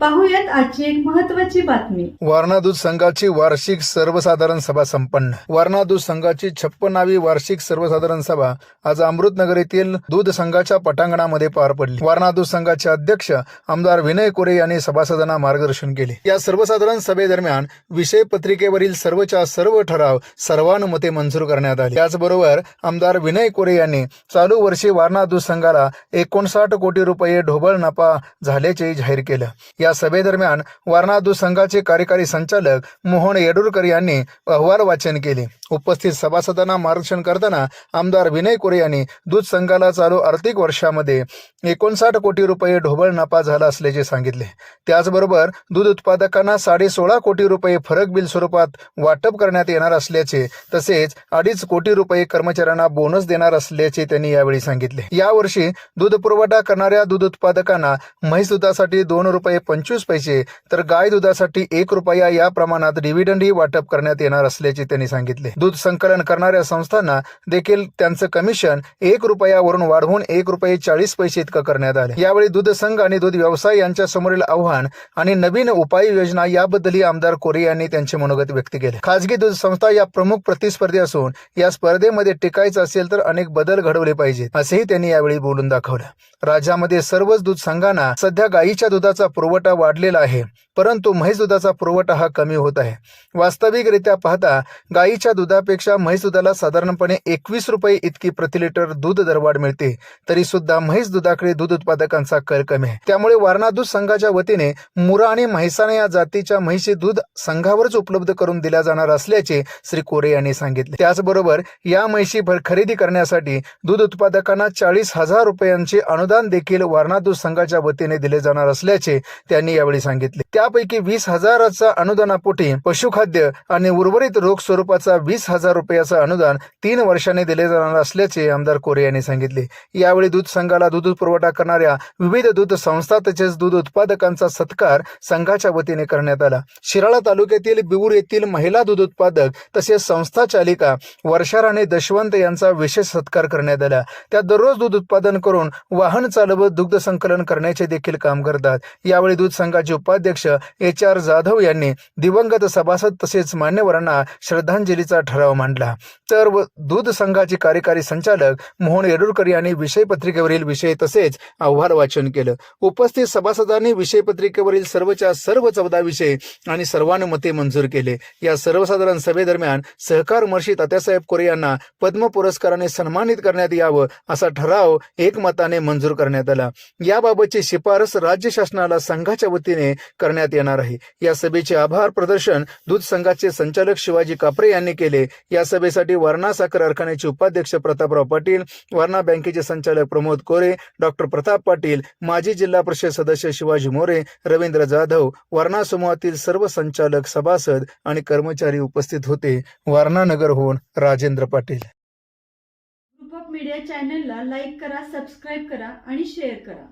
पाहूयात आजची एक महत्वाची बातमी. वारणा दूध संघाची वार्षिक सर्वसाधारण सभा संपन्न. वारणा दूध संघाची छप्पनावी वार्षिक सर्वसाधारण सभा आज अमृतनगर येथील दूध संघाच्या पटांगणामध्ये पार पडली. वारणा दूध संघाचे अध्यक्ष आमदार विनय कोरे यांनी सभासदांना मार्गदर्शन केले. या सर्वसाधारण सभेदरम्यान विषय पत्रिकेवरील सर्वच्या सर्व ठराव सर्वानुमते मंजूर करण्यात आले. त्याचबरोबर आमदार विनय कोरे यांनी चालू वर्षी वारणा दूध संघाला एकोणसाठ कोटी रुपये ढोबळ नफा झाल्याचे जाहीर केलं. या सभेदरम्यान वारणा संघाचे कार्यकारी संचालक मोहन येडूरकर यांनी अहवाल वाचन केले. उपस्थित सभासदांना मार्गदर्शन करताना आमदार विनय कोरे यांनी दूध संघाला चालू आर्थिक वर्षामध्ये एकोणसाठ कोटी रुपये ढोबळ नफा झाला असल्याचे सांगितले. त्याचबरोबर दूध उत्पादकांना साडे सोळा कोटी रुपये फरक बिल स्वरूपात वाटप करण्यात येणार असल्याचे तसेच अडीच कोटी रुपये कर्मचाऱ्यांना बोनस देणार असल्याचे त्यांनी यावेळी सांगितले. यावर्षी दूध पुरवठा करणाऱ्या दूध उत्पादकांना म्हैस दुधासाठी दोन रुपये पंचवीस पैसे तर गाय दुधासाठी एक रुपया या प्रमाणात डिव्हिडंडही वाटप करण्यात येणार असल्याचे त्यांनी सांगितले. दूध संकलन करणाऱ्या संस्थांना देखील त्यांचं कमिशन एक रुपयावरून वाढवून एक रुपये चाळीस पैसे इतकं करण्यात आले. यावेळी दूध संघ आणि दूध व्यवसाय यांच्या समोरील आव्हान आणि नवीन उपाययोजना याबद्दलही आमदार कोरे यांनी त्यांचे मनोगत व्यक्त केले. खासगी दूध संस्था या प्रमुख प्रतिस्पर्धी असून या स्पर्धेमध्ये टिकायचं असेल तर अनेक बदल घडवले पाहिजेत असेही त्यांनी यावेळी बोलून दाखवलं. राज्यामध्ये सर्वच दूध संघांना सध्या गायीच्या दुधाचा पुरवठा वाढलेला आहे परंतु म्हैस दुधाचा पुरवठा हा कमी होत आहे. वास्तविकरित्या पाहता गायीच्या दुधापेक्षा म्हैस दुधाला साधारणपणे एकवीस रुपये इतकी प्रति लिटर दूध दरवाढ मिळते तरी सुद्धा म्हैस दुधाकडे दूध उत्पादकांचा कल कमी आहे. त्यामुळे वारणा दूध संघाच्या वतीने मुरा आणि म्हैसाणा या जातीच्या म्हैशी दूध संघावरच उपलब्ध करून दिल्या जाणार असल्याचे श्री कोरे यांनी सांगितले. त्याचबरोबर या म्हैशी भर- खरेदी करण्यासाठी दूध उत्पादकांना चाळीस हजार रुपयांचे अनुदान देखील वारणा दूध संघाच्या वतीने दिले जाणार असल्याचे त्यांनी यावेळी सांगितले. त्यापैकी वीस हजाराचा अनुदानापोटी पशुखाद्य आणि उर्वरित रोख स्वरूपाचा वीस हजार रुपयाचं अनुदान तीन वर्षांनी दिले जाणार असल्याचे आमदार कोरे यांनी सांगितले. यावेळी दूध संघाला दूध पुरवठा करणाऱ्या विविध दूध संस्था तसेच दूध उत्पादकांचा सत्कार संघाच्या वतीने करण्यात आला. शिराळा तालुक्यातील बिऊर येथील महिला दूध उत्पादक तसेच संस्था चालिका वर्षा राणे दशवंत यांचा विशेष सत्कार करण्यात आला. त्या दररोज दूध उत्पादन करून वाहन चालवत दुग्ध संकलन करण्याचे देखील काम करतात. यावेळी दूध संघाचे उपाध्यक्ष एच आर जाधव यांनी दिवंगत सभासद तसेच मान्यवरांना श्रद्धांजलीचा ठराव मांडला. तर दूध संघाचे कार्यकारी संचालक मोहन येडुरकर यांनी विषय पत्रिकेवरील विषय तसेच अहवाल वाचन केलं. उपस्थित सभासदांनी विषय पत्रिकेवरील सर्वच्या सर्व चौदा विषय आणि सर्वानुमते मंजूर केले. या सर्वसाधारण सभेदरम्यान सहकार महर्षी तात्यासाहेब कोरे यांना पद्म पुरस्काराने सन्मानित करण्यात यावं असा ठराव एकमताने मंजूर करण्यात आला. याबाबतची शिफारस राज्य शासनाला संघाच्या वतीने करण्यात येणार आहे. या सभेचे आभार प्रदर्शन दूध संघाचे संचालक शिवाजी कापरे यांनी केले. या सभेसाठी वारणा साखर कारखान्याचे उपाध्यक्ष प्रतापराव पाटील वारणा बँकेचे संचालक प्रमोद कोरे डॉक्टर प्रताप पाटील माजी जिल्हा परिषद सदस्य शिवाजी मोरे रवींद्र जाधव वारणा समूहातील सर्व संचालक सभासद आणि कर्मचारी उपस्थित होते. Warana नगरहून Rajendra Patil. Group of media चॅनलला लाईक करा सबस्क्राईब करा आणि शेअर करा.